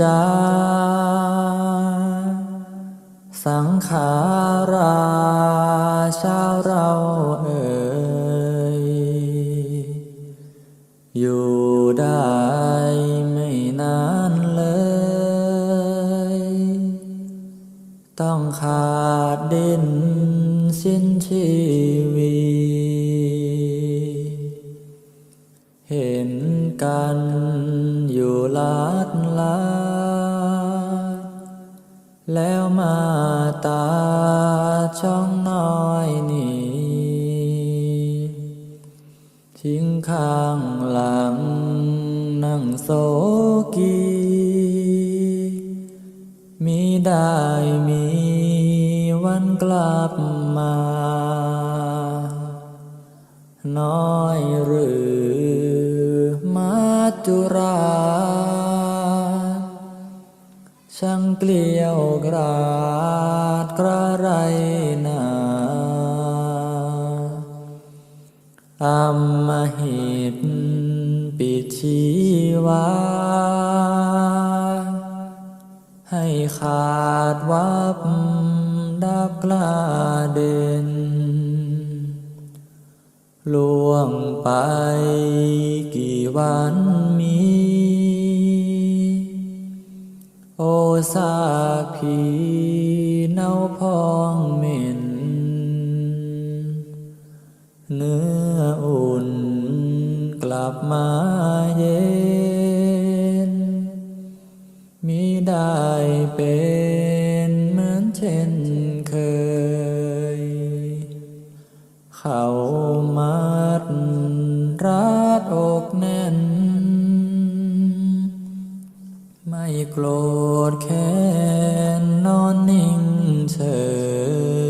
จา สังขาราชาวเราเอ่ยอยู่ได้ไม่นานเลย ต้องขาดดินสิ้นชีวีเห็นกันอยู่ลาดลาด แล้วมาตาช่องน้อยนี่ทิ้งข้างหลังนั่งโซกี มีได้มีวันกลับมา น้อยหรือมาจุรา ช่างเกลียวกราดกระไรนาอำมหิตปิดชีวา ให้ขาดวับดับกล้าเด่นล่วงไปกี่วันมี ซากผีเน่าพองเหม็น เนื้ออุ่นกลับมาเย็นมิได้เป็นเหมือนเช่นเคย เขามัดรัก โกรธแค้นนอนนิ่งเฉ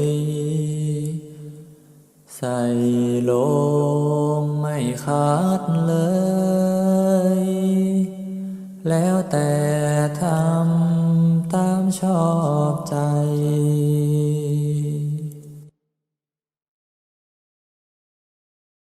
ย ใส่ลงไม่ขาดเลย แล้วแต่ทำตามชอบใจ